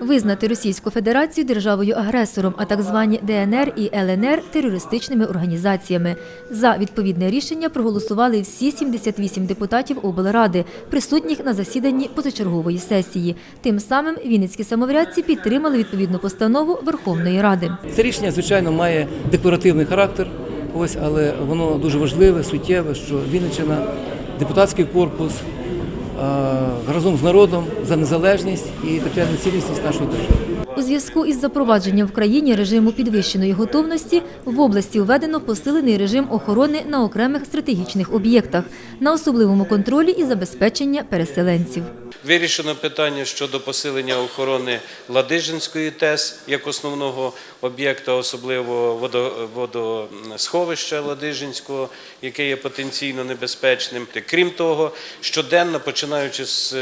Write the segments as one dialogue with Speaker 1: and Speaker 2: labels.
Speaker 1: визнати Російську Федерацію державою-агресором, а так звані ДНР і ЛНР терористичними організаціями. За відповідне рішення проголосували всі 78 депутатів облради, присутніх на засіданні позачергової сесії. Тим самим вінницькі самоврядці підтримали відповідну постанову Верховної Ради.
Speaker 2: Це рішення, звичайно, має декларативний характер, ось, але воно дуже важливе, суттєве, що Вінниччина, депутатський корпус разом з народом за незалежність і територіальну цілісність нашої держави.
Speaker 1: У зв'язку із запровадженням в країні режиму підвищеної готовності в області введено посилений режим охорони на окремих стратегічних об'єктах, на особливому контролі і забезпечення переселенців.
Speaker 3: Вирішено питання щодо посилення охорони Ладижинської ТЕС як основного об'єкта, особливо водо- водосховища Ладижинського, яке є потенційно небезпечним. Крім того, щоденно, починаючи з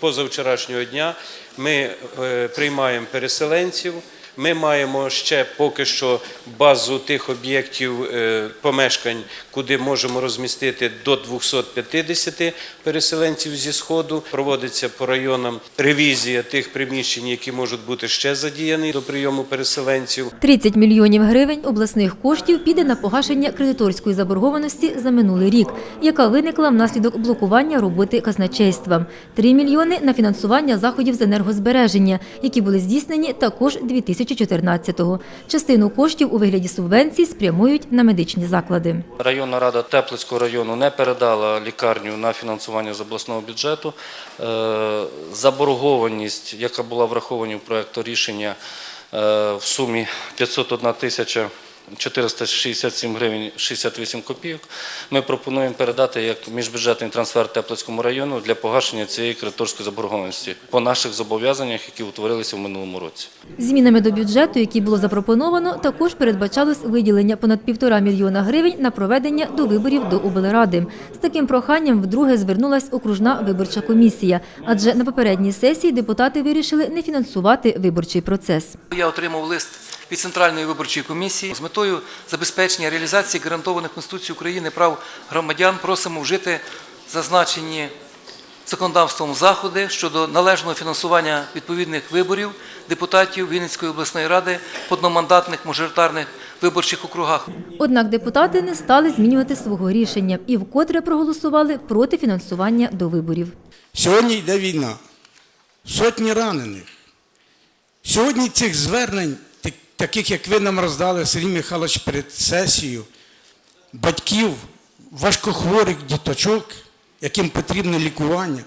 Speaker 3: позавчорашнього дня, ми е, приймаємо переселенців. Ми маємо ще поки що базу тих об'єктів е, помешкань, куди можемо розмістити до 250 переселенців зі сходу. Проводиться по районам ревізія тих приміщень, які можуть бути ще задіяні до прийому переселенців.
Speaker 1: 30 мільйонів гривень обласних коштів піде на погашення кредиторської заборгованості за минулий рік, яка виникла внаслідок блокування роботи казначейства. 3 мільйони на фінансування заходів з енергозбереження, які були здійснені також 2014-го. Частину коштів у вигляді субвенцій спрямують на медичні заклади.
Speaker 4: Районна рада Теплицького району не передала лікарню на фінансування з обласного бюджету. Е, Заборгованість, яка була врахована в проєкту рішення е, в сумі 501 тисяча 467 гривень 68 копійок, ми пропонуємо передати як міжбюджетний трансфер Теплицькому району для погашення цієї кредиторської заборгованості по наших зобов'язаннях, які утворилися в минулому році.
Speaker 1: Змінами до бюджету, які було запропоновано, також передбачалось виділення понад півтора мільйона гривень на проведення до виборів до облради. З таким проханням вдруге звернулась окружна виборча комісія, адже на попередній сесії депутати вирішили не фінансувати виборчий процес.
Speaker 5: Я отримав лист від Центральної виборчої комісії з метою забезпечення реалізації гарантованих Конституцією України прав громадян. Просимо вжити зазначені законодавством заходи щодо належного фінансування відповідних виборів депутатів Вінницької обласної ради в одномандатних мажоритарних виборчих округах.
Speaker 1: Однак депутати не стали змінювати свого рішення і вкотре проголосували проти фінансування до виборів.
Speaker 6: Сьогодні йде війна, сотні ранених. Сьогодні цих звернень, таких як ви нам роздали, Сергій Михайлович, перед сесією, батьків, важкохворих діточок, яким потрібне лікування,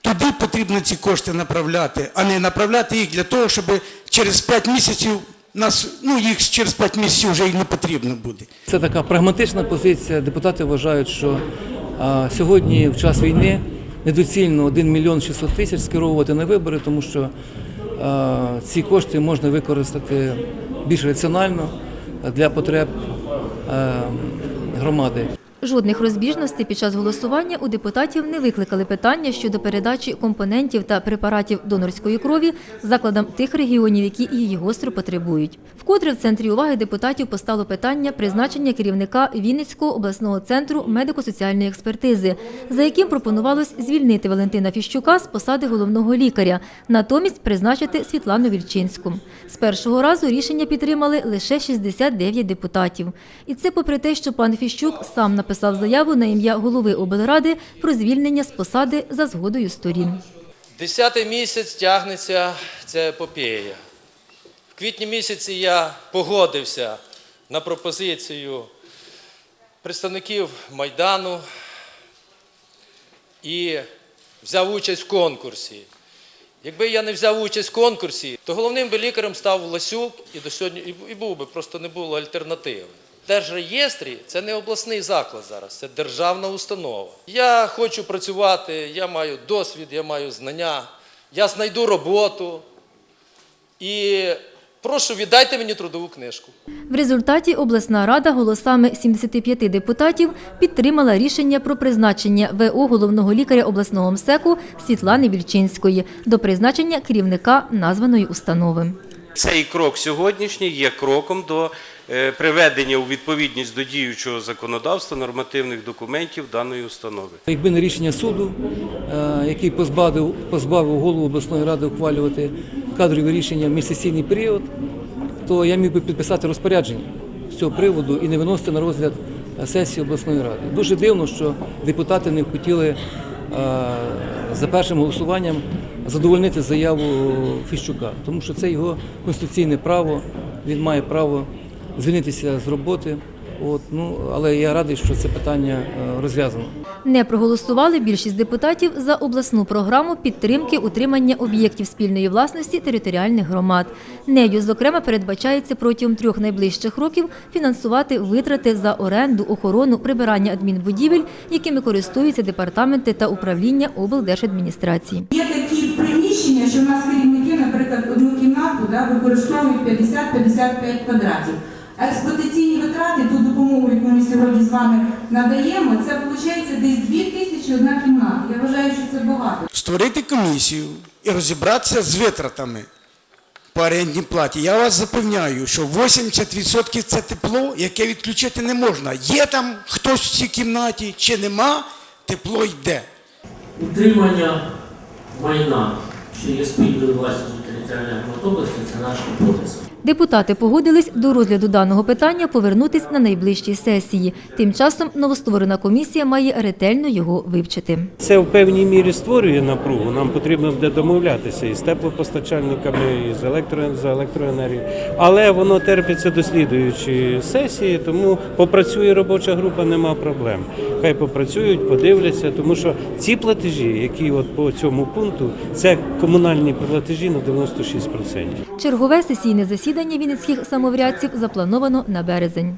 Speaker 6: туди потрібно ці кошти направляти, а не направляти їх для того, щоб через 5 місяців нас, ну їх через 5 місяців вже й не потрібно буде.
Speaker 2: Це така прагматична позиція. Депутати вважають, що а, сьогодні, в час війни, недоцільно 1 мільйон 600 тисяч скеровувати на вибори, тому що ці кошти можна використати більш раціонально для потреб громади.
Speaker 1: Жодних розбіжностей під час голосування у депутатів не викликали питання щодо передачі компонентів та препаратів донорської крові закладам тих регіонів, які її гостро потребують. Вкотре в центрі уваги депутатів постало питання призначення керівника Вінницького обласного центру медико-соціальної експертизи, за яким пропонувалось звільнити Валентина Фіщука з посади головного лікаря, натомість призначити Світлану Вільчинську. З першого разу рішення підтримали лише 69 депутатів. І це попри те, що пан Фіщук сам написав заяву на ім'я голови облради про звільнення з посади за згодою сторін.
Speaker 7: Десятий місяць тягнеться ця епопея. В квітні місяці я погодився на пропозицію представників Майдану і взяв участь в конкурсі. Якби я не взяв участь в конкурсі, то головним би лікарем став Ласюк і до сьогодні і був би, просто не було альтернативи. Держреєстрі це не обласний заклад зараз, це державна установа. Я хочу працювати, я маю досвід, я маю знання, я знайду роботу. І прошу, віддайте мені трудову книжку.
Speaker 1: В результаті обласна рада голосами 75 депутатів підтримала рішення про призначення ВО головного лікаря обласного МСЕКу Світлани Вільчинської до призначення керівника названої установи.
Speaker 3: Цей крок сьогоднішній є кроком до приведення у відповідність до діючого законодавства нормативних документів даної установи.
Speaker 2: Якби не рішення суду, е, який позбавив, позбавив голову обласної ради ухвалювати кадрові рішення в міжсесійний період, то я міг би підписати розпорядження з цього приводу і не виносити на розгляд е, сесії обласної ради. Дуже дивно, що депутати не хотіли е, за першим голосуванням задовольнити заяву Фіщука, тому що це його конституційне право, він має право звільнитися з роботи. От, ну, але я радий, що це питання е, розв'язано.
Speaker 1: Не проголосували більшість депутатів за обласну програму підтримки утримання об'єктів спільної власності територіальних громад. Нею, зокрема, передбачається протягом трьох найближчих років фінансувати витрати за оренду, охорону, прибирання адмінбудівель, якими користуються департаменти та управління облдержадміністрації.
Speaker 8: Є такі приміщення, що в нас керівники, наприклад, одну кімнату да, використовують 50-55 квадратів. А Експлуатаційні витрати, ту допомогу, яку ми сьогодні з вами надаємо, це виходить десь 2 тисячі одна кімната. Я вважаю, що це багато.
Speaker 6: Створити комісію і розібратися з витратами по орендній платі. Я вас запевняю, що 80% це тепло, яке відключити не можна. Є там хтось в цій кімнаті чи нема, тепло йде.
Speaker 9: Утримання майна, що є спільною власністю територіальної області, це наш обов'язок.
Speaker 1: Депутати погодились до розгляду даного питання повернутись на найближчій сесії. Тим часом новостворена комісія має ретельно його вивчити.
Speaker 3: Це в певній мірі створює напругу. Нам потрібно буде домовлятися із теплопостачальниками, і з електро за електроенергію. Але воно терпиться до слідуючої сесії, тому попрацює робоча група, нема проблем. Хай попрацюють, подивляться, тому що ці платежі, які от по цьому пункту, це комунальні платежі на 96%.
Speaker 1: Чергове сесійне засідання вінницьких самоврядців заплановано на березень.